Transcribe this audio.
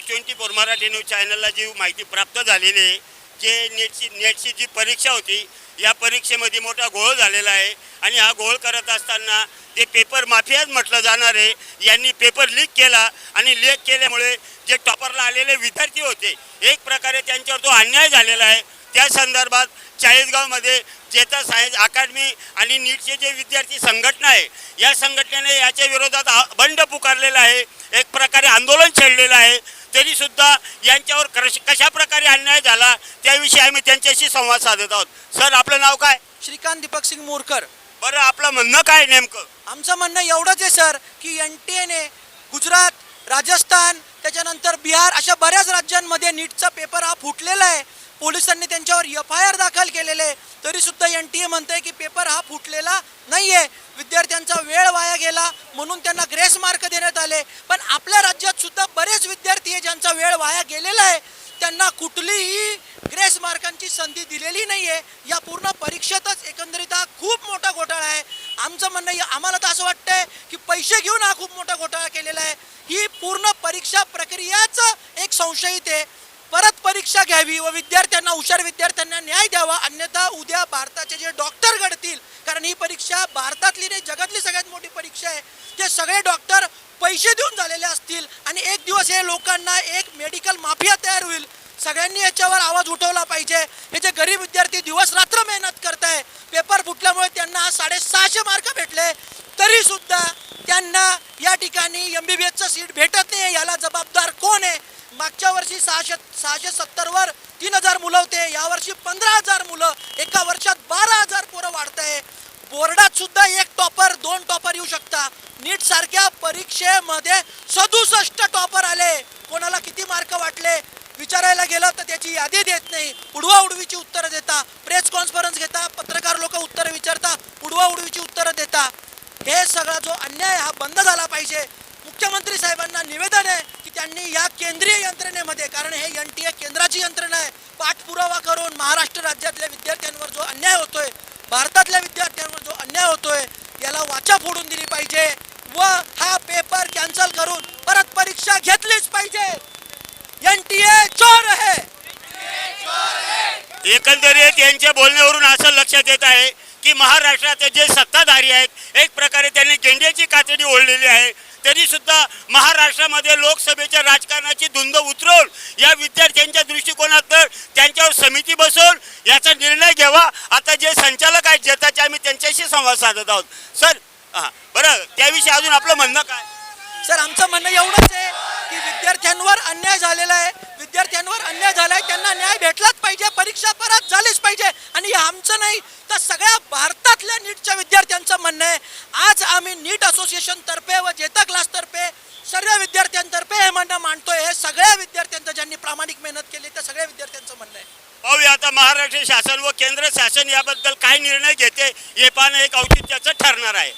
Twenty four Marathi news चॅनलला जी माहिती प्राप्त झालेली आहे जे नेटची नेटची जी परीक्षा होती या परीक्षेमध्ये मोठा घोळ झालेला आहे. आणि हा घोळ करत असताना ते पेपर माफियाच म्हटलं जाणार आहे यांनी पेपर लीक केला. आणि लीक केल्यामुळे जे टॉपरला आलेले विद्यार्थी होते एक प्रकारे त्यांच्यावर तो अन्याय झालेला आहे. त्या संदर्भात चाळीसगावमध्ये चेता सायन्स अकादमी आणि नीटचे जे विद्यार्थी संघटना आहे या संघटनेने याच्या विरोधात बंड पुकारलेला आहे. एक प्रकारे आंदोलन छेडलेलं आहे. तरी सुद्धा यांच्यावर कश कशा प्रकारे अन्याय झाला त्याविषयी आम्ही त्यांच्याशी संवाद साधत आहोत. सर आपलं नाव काय? श्रीकांत दीपक सिंग मोरकर. बरं आपलं म्हणणं काय नेमकं? आमचं म्हणणं एवढंच आहे सर की एन टी एने गुजरात राजस्थान त्याच्यानंतर बिहार अशा बऱ्याच राज्यांमध्ये नीटचा पेपर हा फुटलेला आहे. पोलिसांनी त्यांच्यावर एफ आय आर दाखल केलेले आहे. तरी सुद्धा एन टी ए म्हणते की पेपर हा फुटलेला नाही आहे विद्यार्थ्यांचा वेळ वाया गेला म्हणून त्यांना ग्रेस मार्क देण्यात आले. पण आपल्या राज्यात सुद्धा बरेच विद्यार्थी आहे ज्यांचा वेळ वाया गेलेला आहे. त्यांना कुठलीही ग्रेस मार्कांची संधी दिलेली नाही आहे या पूर्ण परीक्षेतच एकंदरीत हा खूप मोठा घोटाळा आहे. आमचं म्हणणं आम्हाला तर असं वाटतंय की पैसे घेऊन हा खूप मोठा घोटाळा केलेला आहे. ही पूर्ण परीक्षा प्रक्रियाच एक संशयित आहे. परत परीक्षा घ्यावी व विद्यार्थ्यांना हुशार विद्यार्थ्यांना न्याय द्यावा. अन्यथा उद्या भारताचे जे डॉक्टर परीक्षा भारतातली नाही जगातली सगळ्यात मोठी परीक्षा आहे जे सगळे डॉक्टर पैसे देऊन झालेले असतील आणि एक दिवस हे लोकांना एक मेडिकल माफिया तयार होईल सगळ्यांनी याच्यावर आवाज उठवला पाहिजे. हे जे गरीब विद्यार्थी दिवस रात्र मेहनत करताय पेपर फुटल्यामुळे त्यांना साडेसहाशे मार्क भेटले तरी सुद्धा त्यांना या ठिकाणी एम बी बी एसचं सीट भेटत नाही याला जबाबदार कोण आहे? मागच्या वर्षी सहाशे सहाशे सत्तरवर तीन हजार मुलं होते यावर्षी पंधरा हजार मुलं एका वर्षी बारा हजार पोरं वाढत आहे बोर्डात सुद्धा एक टॉपर दोन टॉपर येऊ शकता. नीट सारख्या परीक्षेमध्ये सदुसष्ट टॉपर आले. कोणाला किती मार्क वाटले? विचारायला गेलं तर त्याची यादी देत नाही. उडवा उडवीची उत्तरं देता. प्रेस कॉन्फरन्स घेता. पत्रकार लोक उत्तरं विचारता. उडवा उडवीची उत्तरं देता. हे सगळा जो अन्याय हा बंद झाला पाहिजे. मुख्यमंत्री साहेबांना निवेदन आहे की त्यांनी या केंद्रीय यंत्रणेमध्ये कारण हे एन टी ए केंद्राची यंत्रणा आहे पाठपुरावा करून महाराष्ट्र राज्यातल्या विद्यार्थ्यांवर जो अन्याय होतोय भारतातल्या विद्यार्थ्यांवर जो अन्याय होतोय याला वाचा फोडून दिली पाहिजे व हा पेपर कॅन्सल करून परत परीक्षा घेतलीच पाहिजे. एन टी ए चोर आहे. एकंदरीत यांच्या बोलण्यावरून असं लक्षात येत आहे की महाराष्ट्राचे जे सत्ताधारी आहेत एक प्रकारे त्यांनी गेंड्याची कातडी ओढलेली आहे. तरी सुद्धा महाराष्ट्रामध्ये लोकसभेच्या राजकारणाची धुंद उतरवून या विद्यार्थ्यांच्या दृष्टिकोनात त्यांच्यावर समिती बसवून याचा निर्णय घ्यावा. आता जे संचालक आहेत जताचे आम्ही त्यांच्याशी संवाद साधत आहोत. सर हां बरं त्याविषयी अजून आपलं म्हणणं काय? सर आमचं म्हणणं एवढंच आहे की विद्यार्थ्यांवर अन्याय झालेला आहे. विद्यार्थ्यांवर अन्याय झालाय त्यांना न्याय भेटलाच पाहिजे परीक्षा परत झालीच पाहिजे. आणि हे आमचं नाही तर सगळ्या भारतातल्या नीटच्या विद्यार्थ्यांचं म्हणणं आहे. आज आम्ही नीट असोसिएशनतर्फे व जेता क्लासतर्फे सर्व विद्यार्थ्यांतर्फे हे म्हणणं मांडतोय. हे सगळ्या विद्यार्थ्यांचं ज्यांनी प्रामाणिक मेहनत केली त्या सगळ्या विद्यार्थ्यांचं म्हणणं आहे. पाहूया आता महाराष्ट्र शासन व केंद्र शासन याबद्दल काय निर्णय घेते हे पाहणं एक औचित्याचं ठरणार आहे.